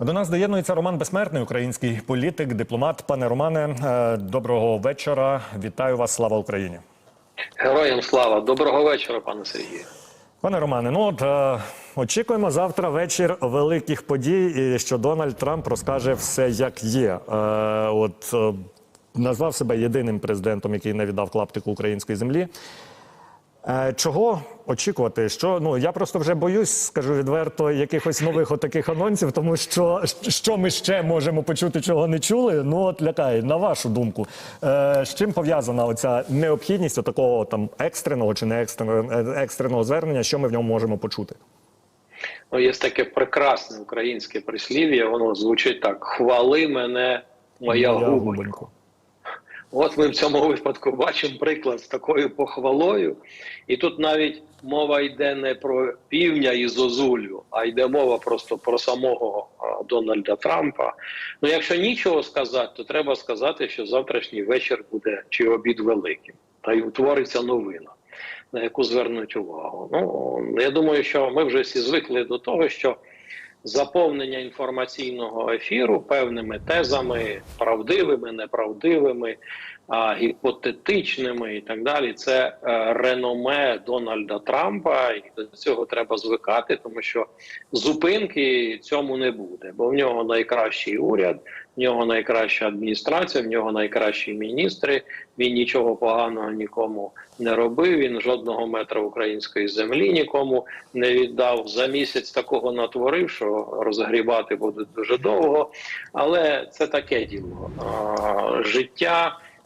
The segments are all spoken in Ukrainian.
До нас доєднується Роман Безсмертний, український політик, дипломат. Пане Романе, е, доброго вечора. Вітаю вас. Слава Україні. Героям слава, доброго вечора, пане Сергію. Пане Романе, ну от е, очікуємо завтра вечір великих подій, і що Дональд Трамп розкаже все, як є. Е, от е, назвав себе єдиним президентом, який не віддав клаптику української землі. Е, Чого очікувати? Що ну я просто вже боюсь, скажу відверто, якихось нових отаких анонсів, тому що що ми ще можемо почути, чого не чули. Ну от лякає, на вашу думку, е, з чим пов'язана оця необхідність такого там екстреного чи не екстреного, е, екстреного звернення, що ми в ньому можемо почути? Ну, є таке прекрасне українське прислів'я, воно звучить так: хвали мене, моя, Моя губонько. От ми в цьому випадку бачимо приклад з такою похвалою, і тут навіть мова йде не про півня і зозулю, а йде мова просто про самого Дональда Трампа. Ну, якщо нічого сказати, то треба сказати, що завтрашній вечір буде чи обід великим, та й утвориться новина. На яку звернуть увагу. Ну я думаю, що ми вже всі звикли до того, що заповнення інформаційного ефіру певними тезами, правдивими, неправдивими, а, гіпотетичними і так далі. Це е, реноме Дональда Трампа, і до цього треба звикати, тому що зупинки цьому не буде, бо в нього найкращий уряд, в нього найкраща адміністрація, в нього найкращі міністри. Він нічого поганого нікому не робив. Він жодного метра української землі нікому не віддав. За місяць такого натворив, що розгрібати буде дуже довго. Але це таке діло. А,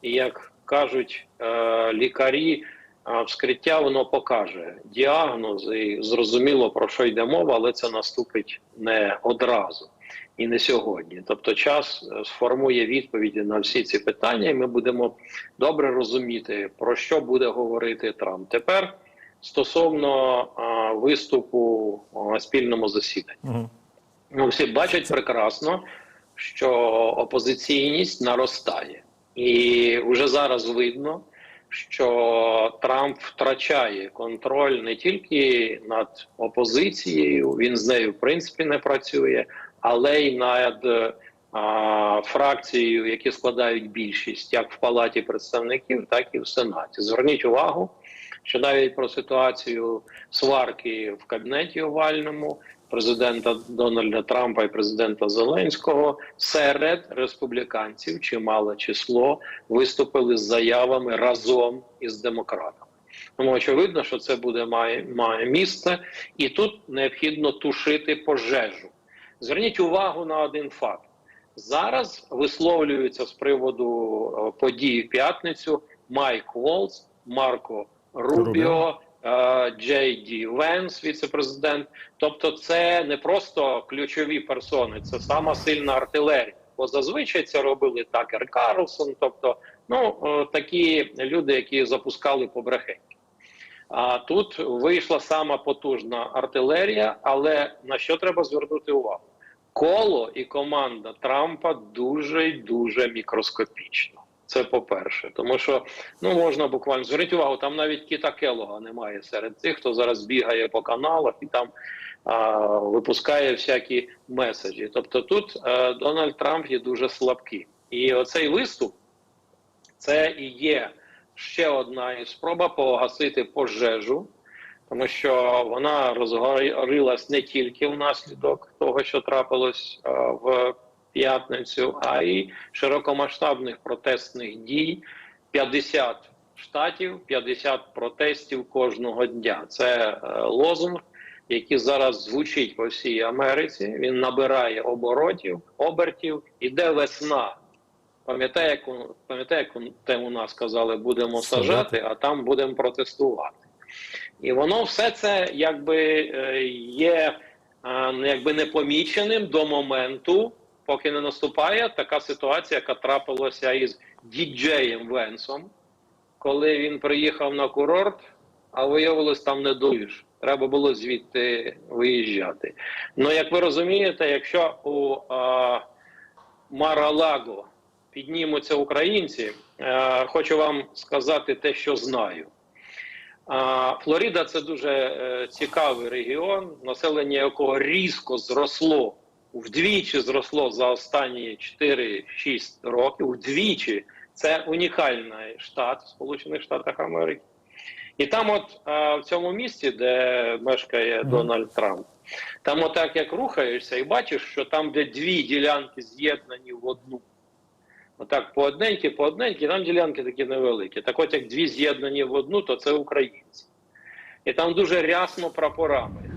життя, як кажуть е, лікарі. А вскриття воно покаже діагноз і зрозуміло про що йде мова, але це наступить не одразу і не сьогодні. Тобто, час е, сформує відповіді на всі ці питання, і ми будемо добре розуміти, про що буде говорити Трамп. Тепер стосовно а, виступу на спільному засіданні, Угу. ну всі бачать прекрасно, що опозиційність наростає, і вже зараз видно. Що Трамп втрачає контроль не тільки над опозицією, він з нею в принципі не працює, але й над а, фракцією, які складають більшість, як в палаті представників, так і в сенаті. Зверніть увагу, що навіть про ситуацію сварки в кабінеті овальному президента Дональда Трампа і президента Зеленського серед республіканців чимале число виступили з заявами разом із демократами. Тому очевидно, що це буде має, має місце, і тут необхідно тушити пожежу. Зверніть увагу на один факт: зараз висловлюються з приводу е, подій в п'ятницю Майк Волц, Марко Рубіо. Е, Джей Ді Венс, віце-президент. Тобто, це не просто ключові персони, це сама сильна артилерія. Бо зазвичай це робили Такер Карлсон, тобто ну е, такі люди, які запускали побрехеньки. А тут вийшла сама потужна артилерія, але на що треба звернути увагу? Коло і команда Трампа дуже дуже мікроскопічно. Це по-перше, тому що ну можна буквально зверніть увагу, там навіть Кіта Келога немає серед тих, хто зараз бігає по каналах і там а, випускає всякі меседжі. Тобто, тут е, Дональд Трамп є дуже слабкий, і оцей виступ це і є ще одна із спроба погасити пожежу, тому що вона розгорілась не тільки внаслідок того, що трапилось а, в п'ятницю, а й широкомасштабних протестних дій. 50 штатів, 50 протестів кожного дня. Це е, лозунг, який зараз звучить по всій Америці. Він набирає оборотів, обертів, іде весна. Пам'ятає, пам'ятає, як у- нас казали, будемо Сажати. а там будемо протестувати. І воно все це якби е, є е, якби непоміченим до моменту, поки не наступає така ситуація, яка трапилася із діджеєм Венсом, коли він приїхав на курорт, а виявилось там не дуєш. Треба було звідти виїжджати. Ну, як ви розумієте, якщо у а, Маралаго піднімуться українці, е, хочу вам сказати те, що знаю. А, Флорида це дуже е, цікавий регіон, населення якого різко зросло вдвічі зросло за останні 4-6 років. Вдвічі це унікальний штат в Сполучених Штатах Америки. І там, от е, в цьому місті, де мешкає. Дональд Трамп, там, отак як рухаєшся, і бачиш, що там, де дві ділянки з'єднані в одну. Отак, по одненькі, по одненькі, там ділянки такі невеликі. Так от як дві з'єднані в одну, то це українці. І там дуже рясно прапорами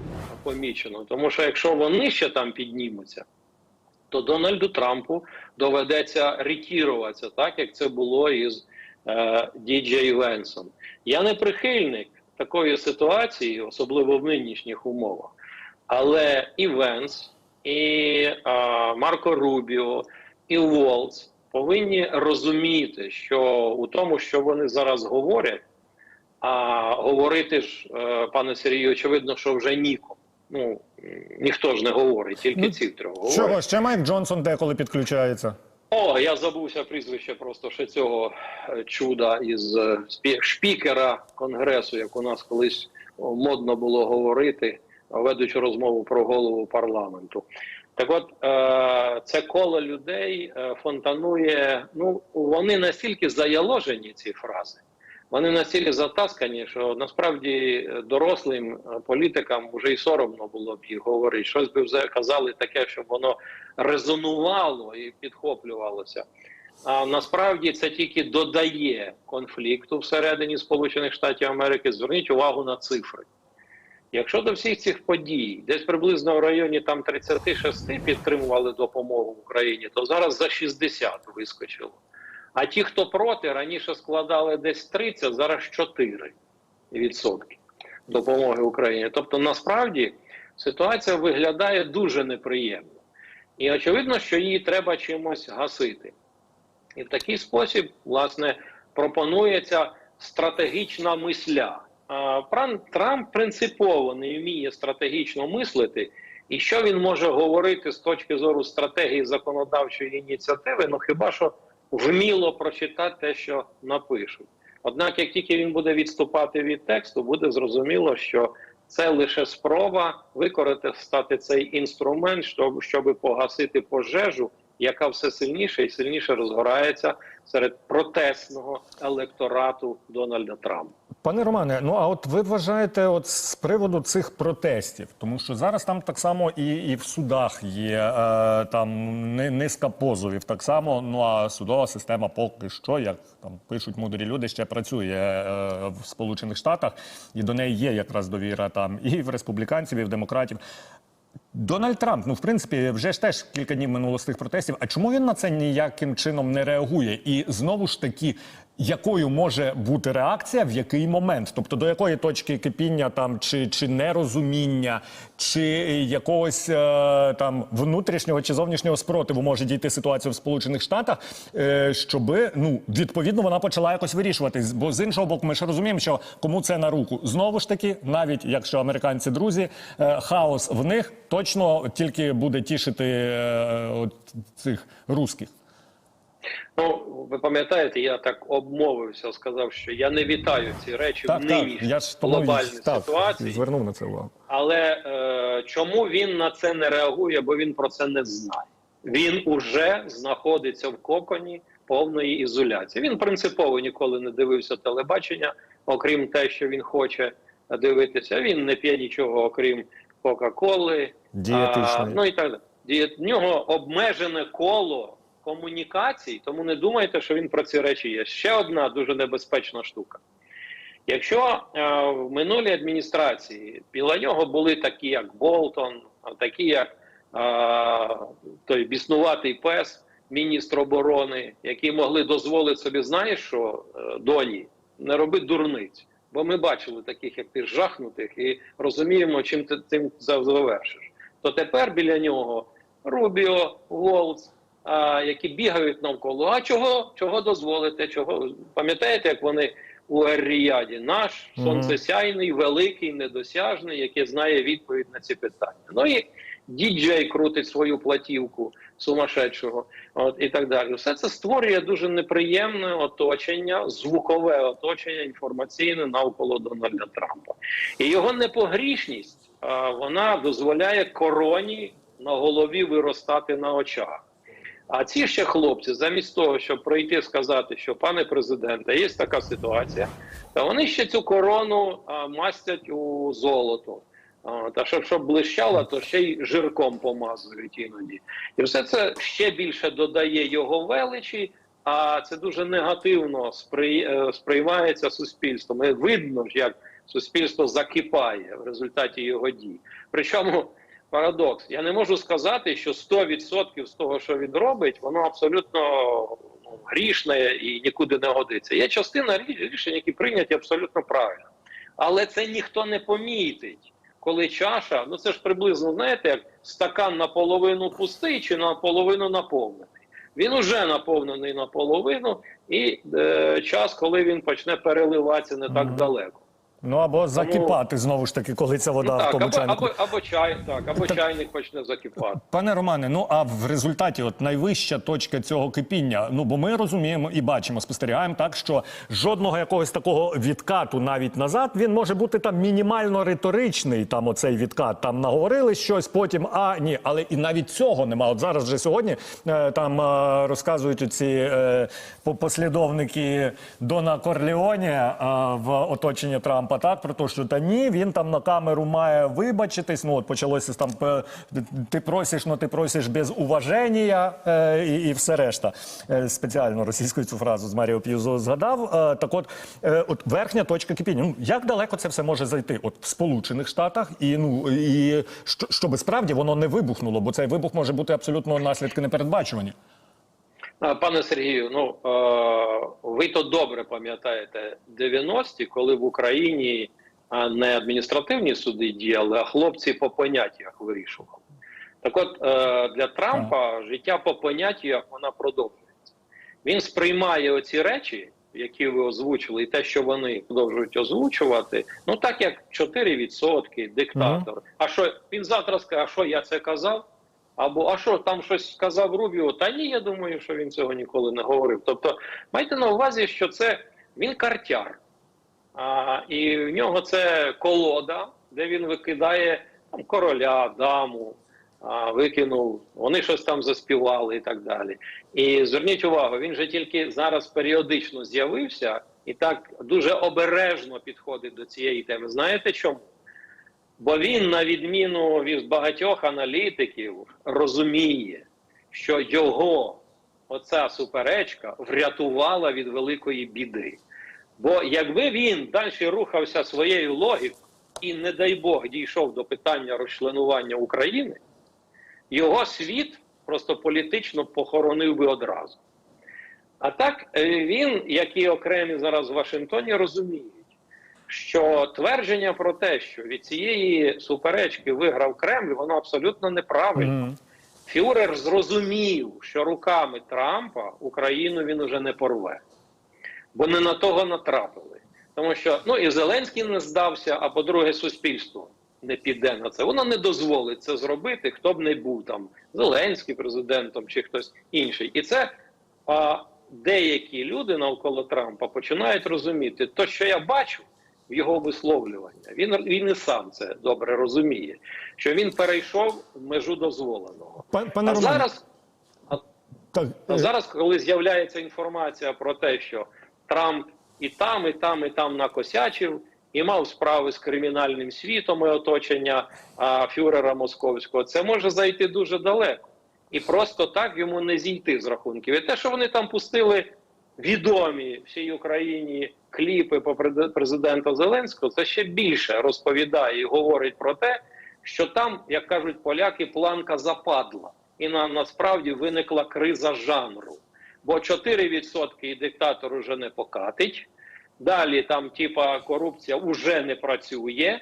помічено. Тому що якщо вони ще там піднімуться, то Дональду Трампу доведеться ретіруватися, так як це було із е, Діджей Венсом. Я не прихильник такої ситуації, особливо в нинішніх умовах. Але і Венс, і е, Марко Рубіо, і Волц повинні розуміти, що у тому, що вони зараз говорять, а говорити ж, е, пане Сергію, очевидно, що вже нікому. Ну ніхто ж не говорить, тільки Ну, ці трьох говорять. Чого ще Майк Джонсон деколи підключається? О, я забувся прізвище просто ще цього е, чуда із е, шпікера конгресу, як у нас колись модно було говорити, ведучи розмову про голову парламенту. Так от е, це коло людей фонтанує. Ну вони настільки заяложені ці фрази, вони настільки затаскані, що насправді е, дорослим е, політикам вже й соромно було б їх говорити. Щось би вже казали таке, щоб воно резонувало і підхоплювалося. А насправді це тільки додає конфлікту всередині Сполучених Штатів Америки. Зверніть увагу на цифри. Якщо до всіх цих подій десь приблизно в районі там 36 підтримували допомогу Україні, то зараз за 60 вискочило. А ті, хто проти, раніше складали десь 30, зараз 4 відсотки допомоги Україні. Тобто, насправді ситуація виглядає дуже неприємно. І очевидно, що її треба чимось гасити. І в такий спосіб, власне, пропонується стратегічна мисля. Трамп принципово не вміє стратегічно мислити, і що він може говорити з точки зору стратегії законодавчої ініціативи, ну хіба що вміло прочитати те, що напишуть. Однак, як тільки він буде відступати від тексту, буде зрозуміло, що це лише спроба використати цей інструмент, щоб, щоб погасити пожежу, яка все сильніше і сильніше розгорається серед протестного електорату Дональда Трампа. Пане Романе, ну а от ви вважаєте, от з приводу цих протестів, тому що зараз там так само і, і в судах є е, там низка позовів, так само. Ну а судова система поки що, як там пишуть мудрі люди, ще працює е, в Сполучених Штатах, і до неї є якраз довіра там і в республіканців, і в демократів. Дональд Трамп, ну в принципі, вже ж теж кілька днів минуло з тих протестів. А чому він на це ніяким чином не реагує? І знову ж таки, якою може бути реакція в який момент? Тобто до якої точки кипіння там чи, чи нерозуміння, чи якогось е, там внутрішнього чи зовнішнього спротиву може дійти ситуація в Сполучених Штатах, е, щоби ну відповідно вона почала якось вирішуватись. Бо з іншого боку, ми ж розуміємо, що кому це на руку. Знову ж таки, навіть якщо американці друзі, е, хаос в них точно тільки буде тішити е, от цих русських. Ну, ви пам'ятаєте, я так обмовився, сказав, що я не вітаю ці речі в Так, так, нинішній я глобальній так, ситуації. звернув на це увагу. Але е, чому він на це не реагує? Бо він про це не знає. Він уже знаходиться в коконі повної ізоляції. Він принципово ніколи не дивився телебачення, окрім те, що він хоче дивитися. Він не п'є нічого, окрім Кока-Коли. Ну і так далі. В нього обмежене коло комунікацій, тому не думайте, що він про ці речі є. Ще одна дуже небезпечна штука. Якщо е, в минулій адміністрації біля нього були такі, як Болтон, такі, як е, той біснуватий пес, міністр оборони, які могли дозволити собі, знаєш що, е, доні, не роби дурниць. Бо ми бачили таких, як ти жахнутих, і розуміємо, чим ти цим завершиш. То тепер біля нього Рубіо, Волц, а, які бігають навколо. А чого, чого дозволите? Чого пам'ятаєте, як вони у Ер-Ріяді? Наш сонцесяйний, великий, недосяжний, який знає відповідь на ці питання. Ну і діджей крутить свою платівку сумасшедшого, от і так далі. Все це створює дуже неприємне оточення, звукове оточення інформаційне навколо Дональда Трампа. І його непогрішність а, вона дозволяє короні на голові виростати на очах. А ці ще хлопці, замість того, щоб прийти сказати, що пане президенте, є така ситуація, та вони ще цю корону а, мастять у золото. А, та щоб, щоб блищало, то ще й жирком помазують іноді. І все це ще більше додає його величі, а це дуже негативно е, сприймається суспільством. І видно як суспільство закипає в результаті його дій. Причому парадокс. Я не можу сказати, що 100% з того, що він робить, воно абсолютно ну, грішне і нікуди не годиться. Є частина рішень, які прийняті абсолютно правильно. Але це ніхто не помітить, коли чаша, ну це ж приблизно, знаєте, як стакан наполовину пустий чи наполовину наповнений. Він уже наповнений наполовину, і е, час, коли він почне переливатися не так далеко. Ну або закипати знову ж таки, коли ця вода Ну, в тому чайнику. або, або чай, так, або чайник почне закипати. Пане Романе, ну а в результаті, от найвища точка цього кипіння, ну бо ми розуміємо і бачимо, спостерігаємо так, що жодного якогось такого відкату навіть назад він може бути там мінімально риторичний. Там оцей відкат там наговорили щось, потім а ні, але і навіть цього нема. От зараз вже сьогодні е, там е, розказують ці е, послідовники Дона Корлеоні е, в оточенні Трампа. Так про те, що та ні, він там на камеру має вибачитись. Ну от почалося там е, ти просиш, ну ти просиш без уваження е, і, і все решта. Е, спеціально російською цю фразу з Маріо П'юзо згадав. Е, так от, е, от верхня точка кипіння. Ну як далеко це все може зайти? От в Сполучених Штатах, і ну і що, щоб справді воно не вибухнуло, бо цей вибух може бути абсолютно наслідки непередбачувані. Пане Сергію, ну ви то добре пам'ятаєте 90-ті, коли в Україні не адміністративні суди діяли, а хлопці по поняттях вирішували. Так от е, для Трампа життя по поняттях вона продовжується. Він сприймає оці речі, які ви озвучили, і те, що вони продовжують озвучувати, ну так як 4%, диктатор. А що він завтра скаже, а що я це казав? Або а що там щось сказав Рубіо? Та ні, я думаю, що він цього ніколи не говорив. Тобто, майте на увазі, що це він картяр, а, і в нього це колода, де він викидає там короля, даму, а, викинув, вони щось там заспівали і так далі. І зверніть увагу, він же тільки зараз періодично з'явився і так дуже обережно підходить до цієї теми. Знаєте чому? Бо він, на відміну від багатьох аналітиків, розуміє, що його оця суперечка врятувала від великої біди. Бо якби він далі рухався своєю логікою і, не дай Бог, дійшов до питання розчленування України, його світ просто політично похоронив би одразу. А так е, він, як і окремі зараз в Вашингтоні, розуміють, що твердження про те, що від цієї суперечки виграв Кремль, воно абсолютно неправильно. Мгм. Фюрер зрозумів, що руками Трампа Україну він уже не порве, бо не на того натрапили. Тому що ну і Зеленський не здався, а по-друге, суспільство не піде на це. Воно не дозволить це зробити, хто б не був там Зеленський президентом чи хтось інший. І це а, деякі люди навколо Трампа починають розуміти, то, що я бачу в його висловлювання, він, він і сам це добре розуміє, що він перейшов в межу дозволеного. Пан- Пане А зараз, так, а е, зараз, коли з'являється інформація про те, що Трамп і там, і там, і там накосячив, і мав справи з кримінальним світом і оточення а, фюрера московського, це може зайти дуже далеко. І просто так йому не зійти з рахунків. І те, що вони там пустили відомі всій Україні кліпи по президента Зеленського, це ще більше розповідає і говорить про те, що там, як кажуть поляки, планка западла, і на, насправді виникла криза жанру. Бо 4% і диктатор уже не покатить. Далі там, типа, корупція вже не працює.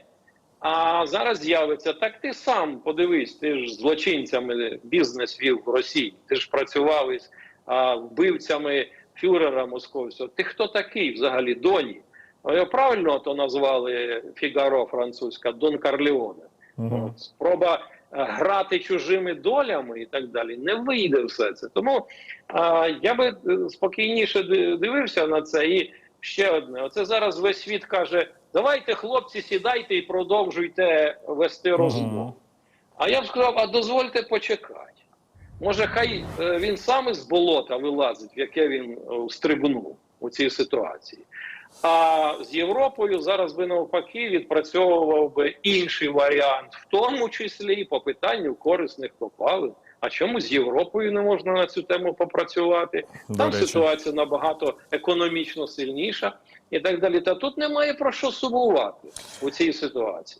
А зараз з'явиться так. Ти сам подивись, ти ж злочинцями бізнес вів в Росії. Ти ж працював із а, вбивцями фюрера московського. Ти хто такий взагалі? Доні? Його правильно то назвали Фігаро французька Дон Карлеоне. Мгм. От, Спроба е, грати чужими долями і так далі. Не вийде все це. Тому а, я би е, спокійніше дивився на це. І ще одне: оце зараз весь світ каже: давайте, хлопці, сідайте і продовжуйте вести розмову. А я б сказав, а дозвольте почекати. Може, хай е, він сам із болота вилазить, в яке він е, стрибнув у цій ситуації. А з Європою зараз би навпаки відпрацьовував би інший варіант, в тому числі і по питанню корисних копалин. А чому з Європою не можна на цю тему попрацювати? До Там речі. ситуація набагато економічно сильніша і так далі. Та тут немає про що сумувати у цій ситуації.